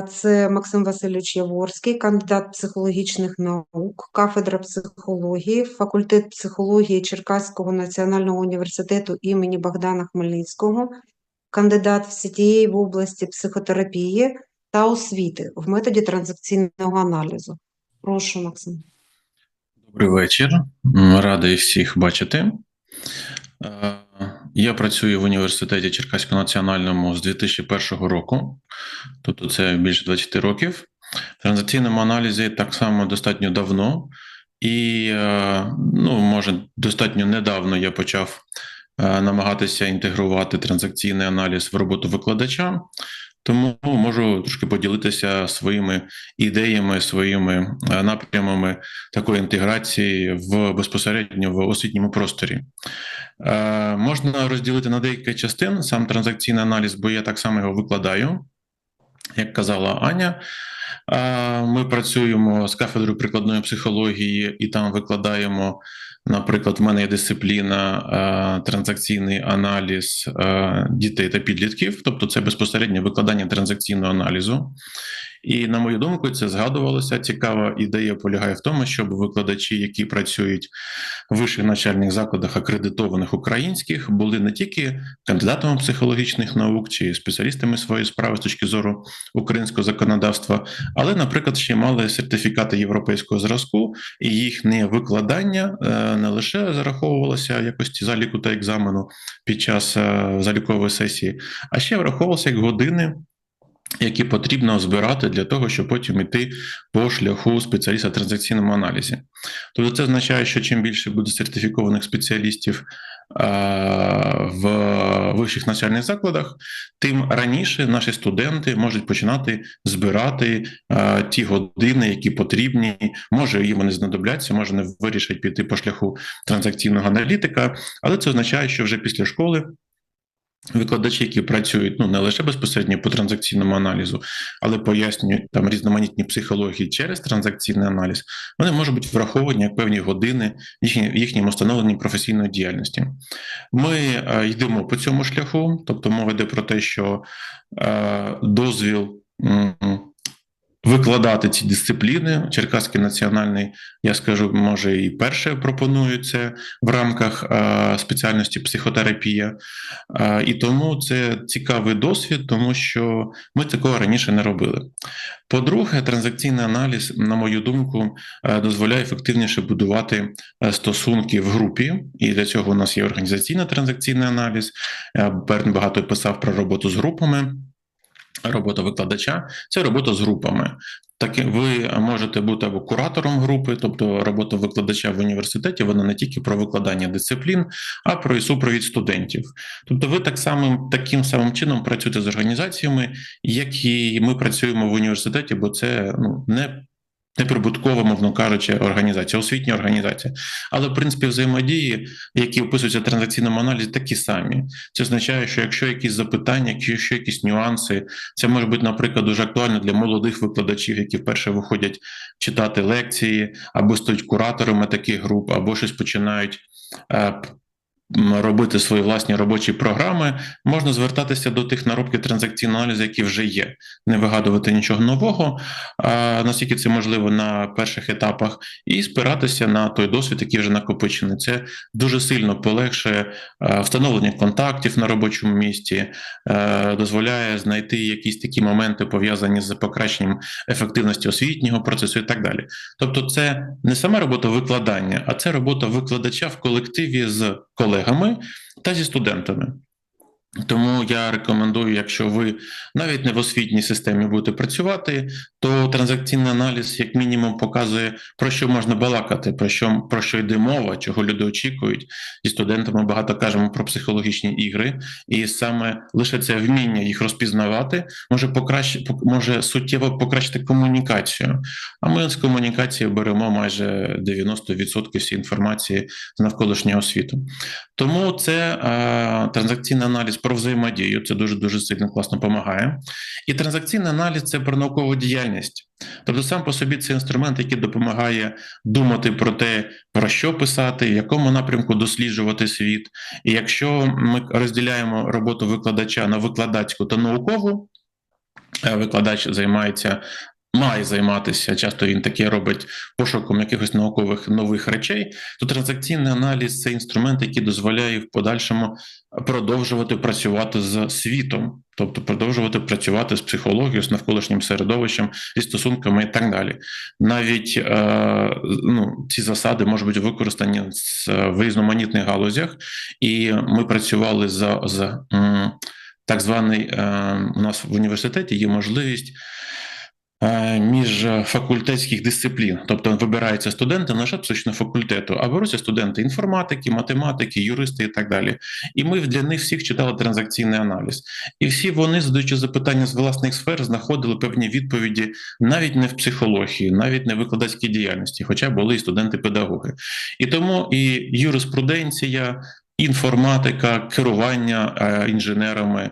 Це Максим Васильович Яворський, кандидат психологічних наук, кафедра психології, факультет психології Черкаського національного університету імені Богдана Хмельницького, кандидат всієї в області психотерапії та освіти в методі транзакційного аналізу. Прошу, Максим. Добрий вечір. Радий всіх бачити. Я працюю в університеті Черкаського національному з 2001 року, тобто це більше 20 років. В транзакційному аналізі так само достатньо давно, і е, ну, може, достатньо недавно я почав е, намагатися інтегрувати транзакційний аналіз в роботу викладача. Тому можу трошки поділитися своїми ідеями, своїми е, напрямами такої інтеграції в безпосередньо в освітньому просторі. Е, можна розділити на декілька частин сам транзакційний аналіз, бо я так само його викладаю. Як казала Аня, ми працюємо з кафедрою прикладної психології і там викладаємо. Наприклад, в мене є дисципліна транзакційний аналіз дітей та підлітків, тобто це безпосередньо викладання транзакційного аналізу. І на мою думку, це згадувалося. Цікава ідея полягає в тому, щоб викладачі, які працюють в вищих навчальних закладах, акредитованих українських, були не тільки кандидатами психологічних наук чи спеціалістами своєї справи з точки зору українського законодавства, але, наприклад, ще мали сертифікати європейського зразку, і їхнє викладання е, не лише зараховувалося якості заліку та екзамену під час е, залікової сесії, а ще враховувалося як години які потрібно збирати для того, щоб потім йти по шляху спеціаліста в транзакційному аналізі. Тобто, це означає, що чим більше буде сертифікованих спеціалістів в вищих навчальних закладах, тим раніше наші студенти можуть починати збирати ті години, які потрібні. Може їм вони знадобляться, може не вирішать піти по шляху транзакційного аналітика, але це означає, що вже після школи. Викладачі, які працюють ну не лише безпосередньо по транзакційному аналізу, але пояснюють там різноманітні психології через транзакційний аналіз, вони можуть бути враховані як певні години їхні, їхнім встановленні професійної діяльності. Ми е, йдемо по цьому шляху, тобто мова йде про те, що е, дозвіл. Викладати ці дисципліни. Черкаський національний, я скажу, може і перше пропонує це в рамках спеціальності психотерапія, і тому це цікавий досвід, тому що ми такого раніше не робили. По-друге, транзакційний аналіз, на мою думку, дозволяє ефективніше будувати стосунки в групі, і для цього у нас є організаційно транзакційний аналіз. Берн багато писав про роботу з групами. Робота викладача це робота з групами. Так ви можете бути або куратором групи, тобто робота викладача в університеті, вона не тільки про викладання дисциплін, а про і супровід студентів. Тобто, ви так самим таким самим чином працюєте з організаціями, як і ми працюємо в університеті, бо це ну не Неприбуткова, мовно кажучи, організація, освітня організація. Але в принципі взаємодії, які описуються в транзакційному аналізі, такі самі. Це означає, що якщо якісь запитання, якщо якісь нюанси, це може бути, наприклад, дуже актуально для молодих викладачів, які вперше виходять читати лекції, або стають кураторами таких груп, або щось починають е, робити свої власні робочі програми, можна звертатися до тих наробків транзакційного аналізу, які вже є, не вигадувати нічого нового, наскільки це можливо на перших етапах, і спиратися на той досвід, який вже накопичений. Це дуже сильно полегшує встановлення контактів на робочому місці, дозволяє знайти якісь такі моменти пов'язані з покращенням ефективності освітнього процесу і так далі. Тобто, це не сама робота викладання, а це робота викладача в колективі з колегами та зі студентами. Тому я рекомендую, якщо ви навіть не в освітній системі будете працювати, то транзакційний аналіз, як мінімум, показує про що можна балакати, про що про що йде мова, чого люди очікують. Зі студентами багато кажемо про психологічні ігри, і саме лише це вміння їх розпізнавати може покращити, може суттєво покращити комунікацію. А ми з комунікації беремо майже 90% всієї інформації з навколишнього світу. Тому це а, транзакційний аналіз про взаємодію. Це дуже дуже сильно класно допомагає. І транзакційний аналіз це про наукову діяльність. Тобто, сам по собі це інструмент, який допомагає думати про те, про що писати, в якому напрямку досліджувати світ. І якщо ми розділяємо роботу викладача на викладацьку та наукову. е, викладач займається. Має займатися, часто він таке робить пошуком якихось наукових нових речей. То транзакційний аналіз це інструмент, який дозволяє в подальшому продовжувати працювати з світом, тобто продовжувати працювати з психологією, з навколишнім середовищем, зі стосунками і так далі. Навіть е, ну, ці засади можуть бути використані в різноманітних галузях, і ми працювали за, за так званий е, у нас в університеті є можливість. Е, Між факультетських дисциплін, тобто вибираються студенти лише психічного факультету, а беруться студенти інформатики, математики, юристи і так далі. І ми для них всіх читали транзакційний аналіз. І всі вони, задаючи запитання з власних сфер, знаходили певні відповіді навіть не в психології, навіть не в викладацькій діяльності, хоча були і студенти-педагоги. І тому і юриспруденція, інформатика, керування е, інженерами,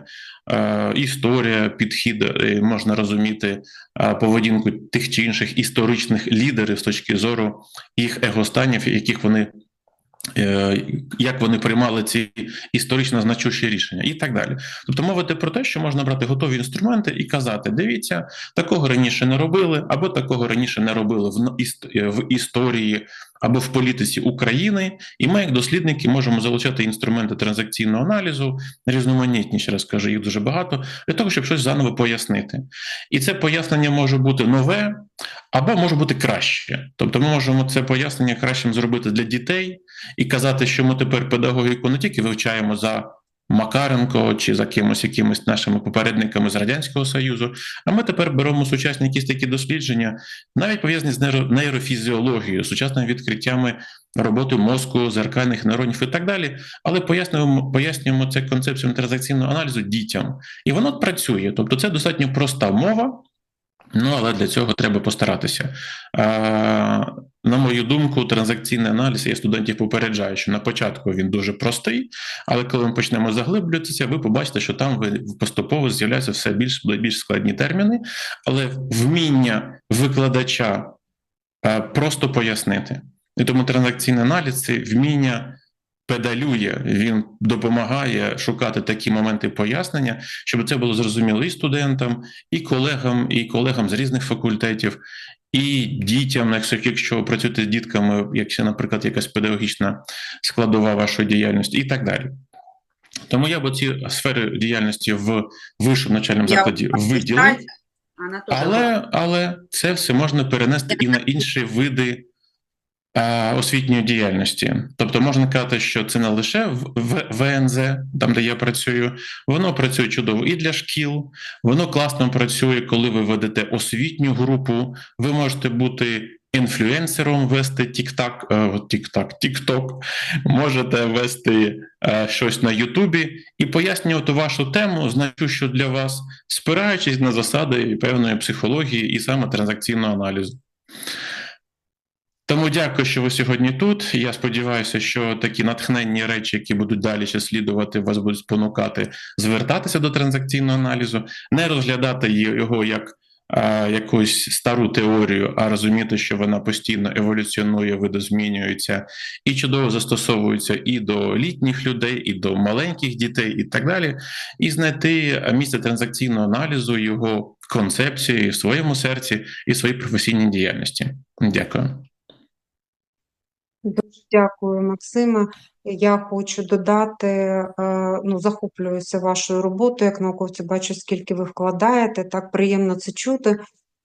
е, історія, підхід е, можна розуміти поведінку тих чи інших історичних лідерів з точки зору їх егостанів, яких вони. Як вони приймали ці історично значущі рішення, і так далі. Тобто мовити про те, що можна брати готові інструменти і казати: дивіться, такого раніше не робили, або такого раніше не робили в історії або в політиці України, і ми, як дослідники, можемо залучати інструменти транзакційного аналізу, різноманітні, ще раз кажу, їх дуже багато, для того, щоб щось заново пояснити. І це пояснення може бути нове або може бути краще. Тобто, ми можемо це пояснення кращим зробити для дітей і казати, що ми тепер педагогіку не тільки вивчаємо за. Макаренко чи за кимось якимись нашими попередниками з радянського союзу. А ми тепер беремо сучасні якісь такі дослідження, навіть пов'язані з нейро- нейрофізіологією, сучасними відкриттями роботи мозку, зеркальних нейронів і так далі. Але пояснюємо, пояснюємо це концепцією транзакційного аналізу дітям, і воно працює. Тобто, це достатньо проста мова. Ну, але для цього треба постаратися. На мою думку, транзакційний аналіз я студентів попереджаю, що на початку він дуже простий, але коли ми почнемо заглиблюватися, ви побачите, що там поступово з'являються все більш більш складні терміни, але вміння викладача просто пояснити. І тому транзакційний аналіз це вміння педалює, він допомагає шукати такі моменти пояснення, щоб це було зрозуміло і студентам, і колегам, і колегам з різних факультетів, і дітям, якщо, працюєте з дітками, якщо, наприклад, якась педагогічна складова вашої діяльності, і так далі. Тому я б ці сфери діяльності в вищому навчальному закладі виділив. Але, але це все можна перенести і на інші види освітньої діяльності. Тобто можна казати, що це не лише в в- ВНЗ, там де я працюю, воно працює чудово і для шкіл, воно класно працює, коли ви ведете освітню групу. Ви можете бути інфлюенсером, вести тік-так, е, тік-так, тік-ток, можете вести е, щось на Ютубі і пояснювати вашу тему, значущу для вас, спираючись на засади певної психології і саме транзакційного аналізу. Тому дякую, що ви сьогодні тут. Я сподіваюся, що такі натхненні речі, які будуть далі ще слідувати, вас будуть спонукати звертатися до транзакційного аналізу, не розглядати його як а, якусь стару теорію, а розуміти, що вона постійно еволюціонує, видозмінюється і чудово застосовується і до літніх людей, і до маленьких дітей, і так далі, і знайти місце транзакційного аналізу, його концепції в своєму серці і своїй професійній діяльності. Дякую. Дякую, Максиме. Я хочу додати, е, ну, захоплююся вашою роботою як науковця, бачу, скільки ви вкладаєте, так приємно це чути.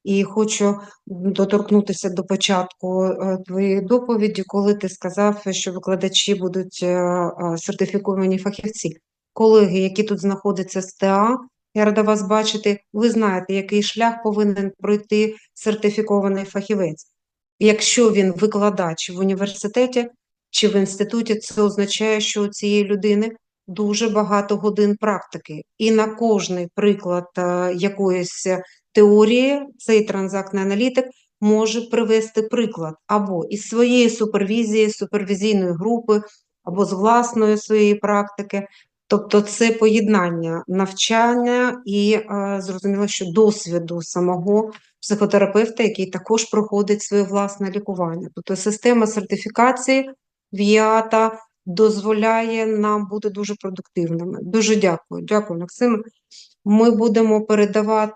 І хочу доторкнутися до початку е, твоєї доповіді, коли ти сказав, що викладачі будуть е, сертифіковані фахівці. Колеги, які тут знаходяться з ТА, я рада вас бачити, ви знаєте, який шлях повинен пройти сертифікований фахівець. Якщо він викладач в університеті чи в інституті, це означає, що у цієї людини дуже багато годин практики. І на кожний приклад е, якоїсь теорії цей транзактний аналітик може привести приклад або із своєї супервізії, супервізійної групи, або з власної своєї практики. Тобто це поєднання навчання і е, зрозуміло, що досвіду самого психотерапевта, який також проходить своє власне лікування. Тобто система сертифікації ВІАТА дозволяє нам бути дуже продуктивними. Дуже дякую. Дякую, Максим. Ми будемо передавати